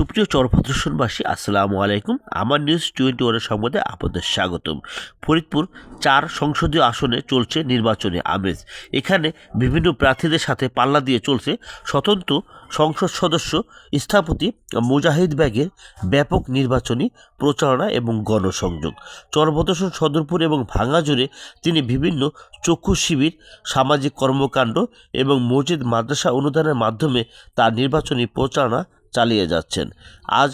সুপ্রিয় চরভদ্রসনবাসী আসসালামু আলাইকুম। আমার নিউজ টোয়েন্টি ওয়ানের সংবাদে আপনাদের স্বাগতম। ফরিদপুর চার সংসদীয় আসনে চলছে নির্বাচনী আমেজ। এখানে বিভিন্ন প্রার্থীদের সাথে পাল্লা দিয়ে চলছে স্বতন্ত্র সংসদ সদস্য স্থপতি মুজাহিদ ব্যাগের ব্যাপক নির্বাচনী প্রচারণা এবং গণসংযোগ। চরভদ্রসন সদরপুর এবং ভাঙাজুড়ে তিনি বিভিন্ন চক্ষু শিবির, সামাজিক কর্মকাণ্ড এবং মসজিদ মাদ্রাসা অনুদানের মাধ্যমে তার নির্বাচনী প্রচারণা চালিয়ে যাচ্ছেন। আজ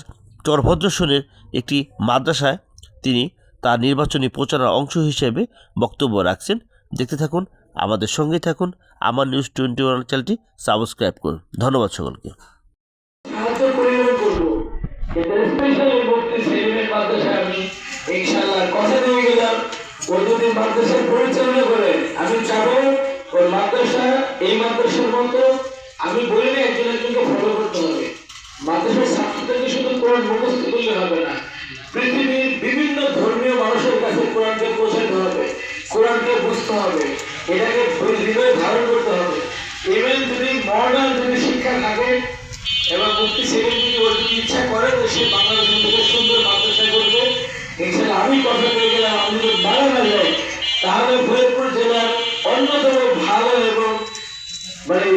চরভদ্রসনের একটি মাদ্রাসায় তিনি তার নির্বাচনী প্রচারের অংশ হিসেবে বক্তব্য রাখছেন। দেখতে থাকুন, আমাদের সঙ্গেই থাকুন, আমার নিউজ টোয়েন্টি ওয়ান চ্যানেলটি সাবস্ক্রাইব করুন। ধন্যবাদ সকলকে। আমি আমি বলি না একজন একজনকে ফলো করতে হবে মাদ্রাসার ছাত্রদেরকে শুধু কোরআন মুখস্থ করলে হবে না পৃথিবীর বিভিন্ন ধর্মীয় মানুষের কাছে কোরআনকে পৌঁছাতে হবে, কোরআনকে বুঝতে হবে, এটাকে হৃদয়ে ধারণ করতে হবে। ইভেন যদি মডার্ন যদি শিক্ষা থাকে, এবং মুক্তি সেকেন্ড যদি ওর যদি ইচ্ছা করে তো সে বাংলাদেশের সুন্দর মাদ্রাসা করবে ইনশাল্লাহ আমি কথা বলে গেলাম, আমি যদি মারা না যাই, তাহলে ফরিদপুর জেলার অন্যতম ভালো এবং মানে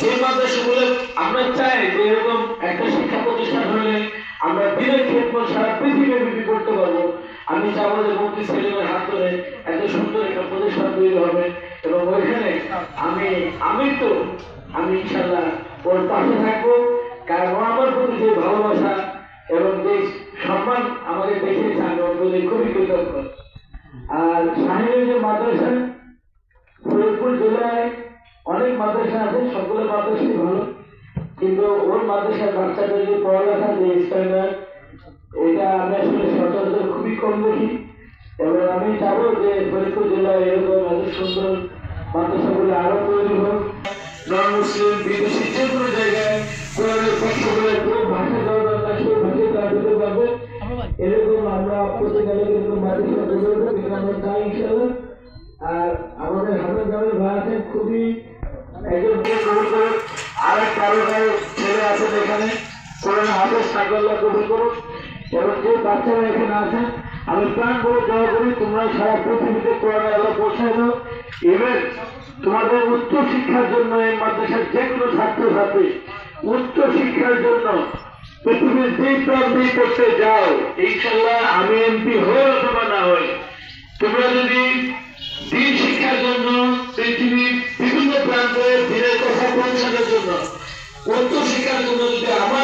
যে মাদ্রাসাগুলো আমরা চাই যে এরকম একটা শিক্ষা প্রতিষ্ঠান হলে আমরা দিনের ক্ষেত্রে সারা পৃথিবী করতে পারব। আমি চাবো যে মুক্তি সেলিমের হাত ধরে এত সুন্দর একটা প্রতিষ্ঠান তৈরি হবে এবং ওইখানে আমি আমি তো, আমি ইনশাল্লাহ ওর পাশে থাকব। কারণ ও আমার প্রতি যে ভালোবাসা এবং যে সম্মান আমাকে দেখিয়েছে, আমি ওর প্রতি খুবই কৃতজ্ঞ। আর শাহিনের যে মাদ্রাসা, ফরিদপুর জেলায় অনেক মাদ্রাসা আছে, সকলের মাদ্রাসাই ভালো। কিন্তু ওর মাদ্রাসার বাচ্চাদের যে পড়ালেখা, যে স্ট্যান্ডার্ড এটা আমি আসলে সচরাচর খুবই কম দেখি। এবং আমি চাবো যে ফরিদপুর জেলায় এরকম এত সুন্দর মাদ্রাসাগুলো আরও তৈরি হোক। নন মুসলিম বিদেশি যে কোনো জায়গায় কোরআনের কোন ভাষা দেওয়া দরকার, সেই ভাষায় তারা দিতে পারবে। এরকম আমরা প্রত্যেকালে কিন্তু মাদ্রাসা গড়ে কিন্তু আমরা চাই আর আমাদের হাতের গ্রামের ভাই আছেন, খুবই একজন কবুল করুন আর এক কারও কারও ছেলে আছেন এখানে কোরআন হাফেজ সাগল্লা কবুল করুন এবং যে বাচ্চারা এখানে আছে, আমি প্রাণ করে দোয়া করি, তোমরা সারা পৃথিবীতে কোরআনের আলো পৌঁছায় দাও। ইভেন তোমাদের উচ্চ শিক্ষার জন্য এই মাদ্রাসার যে কোনো ছাত্রছাত্রী উচ্চ শিক্ষার জন্য পৃথিবীর যে প্রান্তেই করতে যাও ইনশাল্লাহ আমি এমপি হই অথবা না হই তোমরা যদি দিন শিক্ষার জন্য পৃথিবীর বিভিন্ন প্রান্তে দিনের কথা পৌঁছানোর জন্য উচ্চ শিক্ষার জন্য যদি আমার